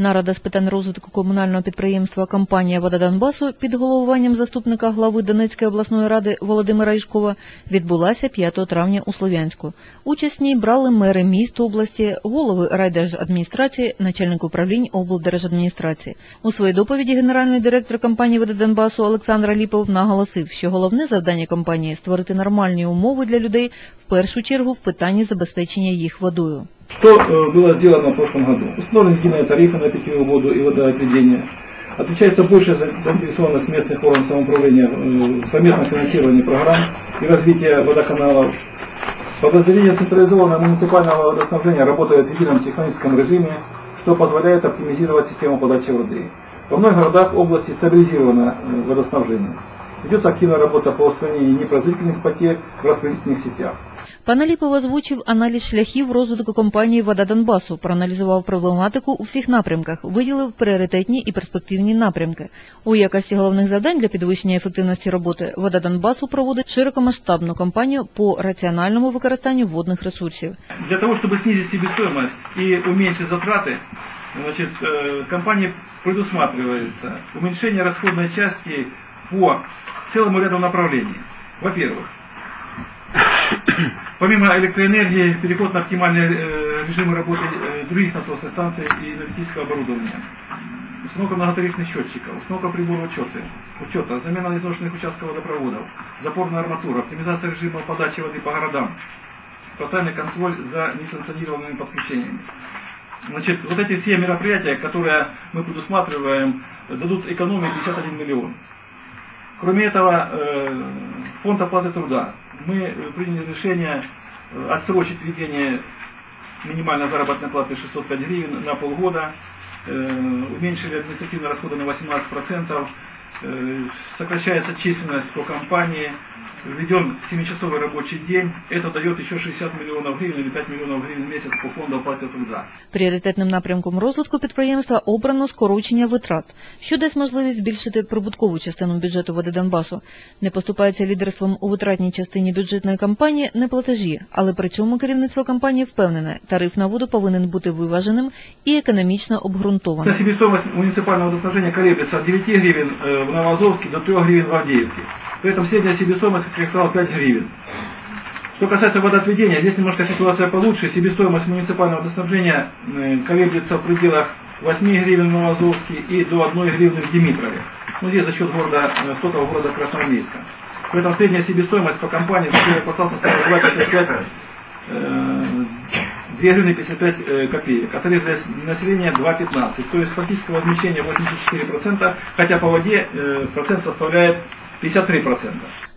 Нарада з питань розвитку комунального підприємства компанія Вода Донбасу під головуванням заступника глави Донецької обласної ради Володимира Ішкова відбулася 5 травня у Слов'янську. Участь в ній брали мери міст області, голови райдержадміністрації, начальник управлінь облдержадміністрації. У своїй доповіді генеральний директор компанії Вода Донбасу Олександр Аліпов наголосив, що головне завдання компанії створити нормальні умови для людей в першу чергу в питанні забезпечення їх водою. Что э, было сделано в прошлом году? Установлены единые тарифы на питьевую воду и водоотведение. Отвечается большая за- заинтересованность местных органов самоуправления э, в совместном финансировании программ и развития водоканалов. Подразделение централизованного муниципального водоснабжения работает в едином техническом режиме, что позволяет оптимизировать систему подачи воды. Во многих городах области стабилизировано э, водоснабжение. Ведется активная работа по устранению непроизводительных потерь в распределительных сетях. Пан Аліпов озвучив аналіз шляхів розвитку компанії Вода Донбасу, проаналізував проблематику у всіх напрямках, виділив пріоритетні і перспективні напрямки. У якості головних завдань для підвищення ефективності роботи Вода Донбасу проводить широкомасштабну кампанію по раціональному використанню водних ресурсів. Для того, чтобы снизить себестоимость и уменьшить затраты, значит, э, компания предусматривается уменьшение расходной части по целому ряду направлений. Во-первых, помимо электроэнергии, переход на оптимальные э, режимы работы э, других насосных станций и энергетического оборудования. Установка многотарифных счетчиков, установка приборов учета, учета, замена неточных участков водопроводов, запорная арматура, оптимизация режима подачи воды по городам, постоянный контроль за несанкционированными подключениями. Значит, вот эти все мероприятия, которые мы предусматриваем, дадут экономию 51 миллион. Кроме этого, э, фонд оплаты труда. Мы приняли решение э, отсрочить введение минимальной заработной платы 605 гривен на полгода, э, уменьшили административные расходы на 18%, э, сокращается численность по компании, введен 7-часовый рабочий день, это дает еще 60 миллионов гривен или 5 миллионов гривен в месяц по фонду оплаты труда. Пріоритетним напрямком розвитку підприємства обрано скорочення витрат, що дасть можливість збільшити прибуткову частину бюджету води Донбасу. Не поступається лідерством у витратній частині бюджетної кампанії не платежі, але при цьому керівництво компанії впевнене, тариф на воду повинен бути виваженим і економічно обґрунтованим. Себестоимость муниципального водоснабжения колеблется от 9 гривен э, в Новоазовске до 3 гривен в Авдеевке. При этом средняя себестоимость, я сказал, 5 гривен. Что касается водоотведения, здесь немножко ситуация получше. Себестоимость муниципального водоснабжения э, колеблется в пределах 8 гривен в Новоазовске и до 1 гривны в Димитрове. Ну, здесь за счет города, э, стоков города Красноармейска. При этом средняя себестоимость по компании за первый квартал составила 2,55 э, 2 гривны 55 э, копеек, тариф для населения 2,15. То есть фактическое возмещение 84%, хотя по воде процент составляет 53%.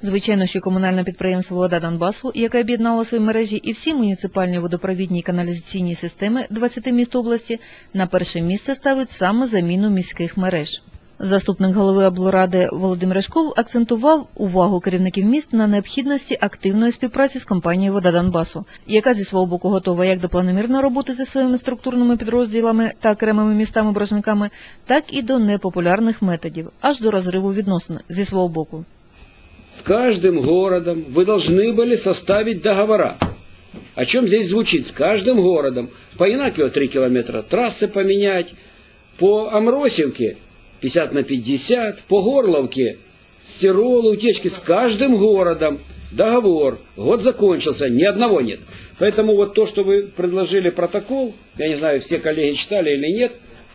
Звичайно, що комунальне підприємство Вода Донбасу, яке об'єднало свої мережі і всі муніципальні водопровідні і каналізаційні системи 20 міст області, на перше місце ставить саме заміну міських мереж. Заступник голови облради Володимир Ришков акцентував увагу керівників міст на необхідності активної співпраці з компанією Вода Донбасу, яка зі свого боку готова як до планомірної роботи зі своїми структурними підрозділами та окремими містами-боржниками, так і до непопулярних методів, аж до розриву відносин зі свого боку. С каждым городом вы должны были составить договора. О чем здесь звучит? С каждым городом. По Инакио 3 километра трассы поменять, по Амросевке 50 на 50, по Горловке стиролы, утечки. С каждым городом договор. Год закончился, ни одного нет. Поэтому вот то, что вы предложили протокол, я не знаю, все коллеги читали или нет,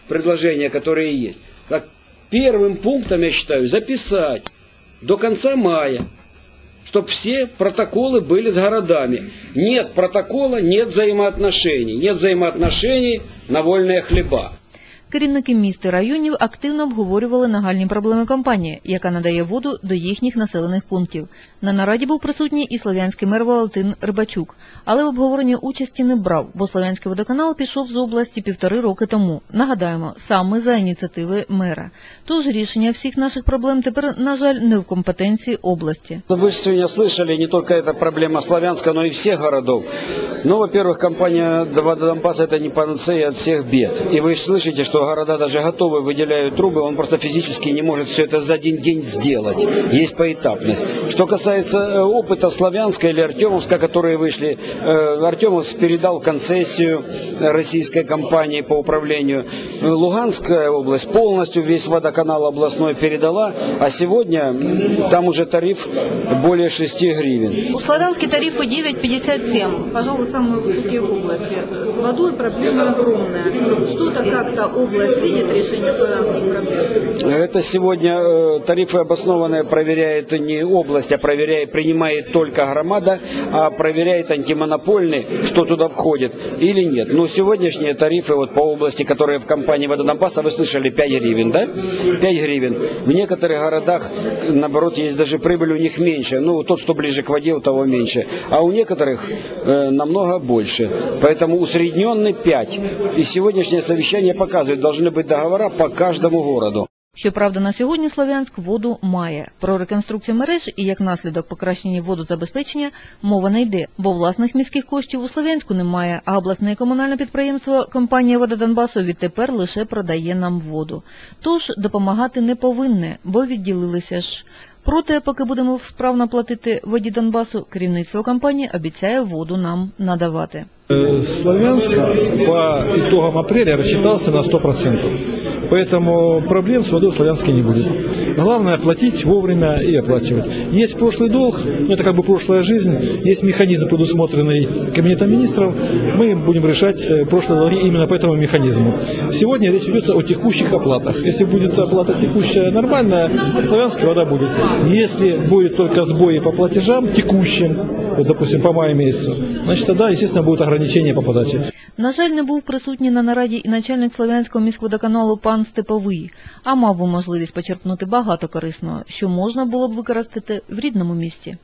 предложения, которые есть. Так, первым пунктом, я считаю, записать до конца мая, чтобы все протоколы были с городами. Нет протокола, нет взаимоотношений. Нет взаимоотношений на вольные хлеба. Керівники міст і районів активно обговорювали нагальні проблеми компанії, яка надає воду до їхніх населених пунктів. На нараді був присутній і слов'янський мер Валентин Рибачук, але в обговоренні участі не брав, бо Слов'янський водоканал пішов з області півтори роки тому. Нагадаємо, саме за ініціативи мера. Тож рішення всіх наших проблем тепер, на жаль, не в компетенції області. Вы же сегодня слышали, не только эта проблема Славянска, но и всех городов. Ну, во-первых, компания «Вода Донбасса» это не панацея от всех бед. И вы слышите, что города даже готовы, выделяют трубы, он просто физически не может все это за один день сделать. Есть поэтапность. Что касается касается э, опыта Славянска или Артемовска, которые вышли, э, Артемовск передал концессию российской компании по управлению. Э, Луганская область полностью весь водоканал областной передала, а сегодня там уже тариф более 6 гривен. У Славянске тарифы 9,57, пожалуй, самые высокие в области. С водой проблема огромная. Что-то как-то область видит решение славянских проблем? Это сегодня тарифы обоснованные проверяет не область, а проверяет, принимает только громада, а проверяет антимонопольный, что туда входит или нет. Но сегодняшние тарифы вот по области, которые в компании Вододонбасса, вы слышали, 5 гривен, да? 5 гривен. В некоторых городах, наоборот, есть даже прибыль у них меньше. Ну, тот, кто ближе к воде, у того меньше. А у некоторых э, намного больше. Поэтому усредненный 5. И сегодняшнее совещание показывает, должны быть договора по каждому городу. Щоправда, на сьогодні Слов'янськ воду має. Про реконструкцію мереж і як наслідок покращення водозабезпечення мова не йде, бо власних міських коштів у Слов'янську немає, а обласне комунальне підприємство компанія «Вода Донбасу» відтепер лише продає нам воду. Тож допомагати не повинне, бо відділилися ж. Проте, поки будемо справно платити воді Донбасу, керівництво компанії обіцяє воду нам надавати. Э, Славянск по итогам апреля рассчитался на 100%. Поэтому проблем с водой в Славянске не будет. Главное платить вовремя и оплачивать. Есть прошлый долг, но это как бы прошлая жизнь. Есть механизм, предусмотренный Кабинетом министров. Мы будем решать э, прошлые долги именно по этому механизму. Сегодня речь идет о текущих оплатах. Если будет оплата текущая нормальная, в Славянске вода будет. Если будет только сбои по платежам текущим, вот, допустим, по маю месяцу, значит тогда, естественно, будут ограничения по подаче. На жаль, не був присутній на нараді і начальник Слов'янського міськводоканалу пан Степовий, а мав би можливість почерпнути багато корисного, що можна було б використати в рідному місті.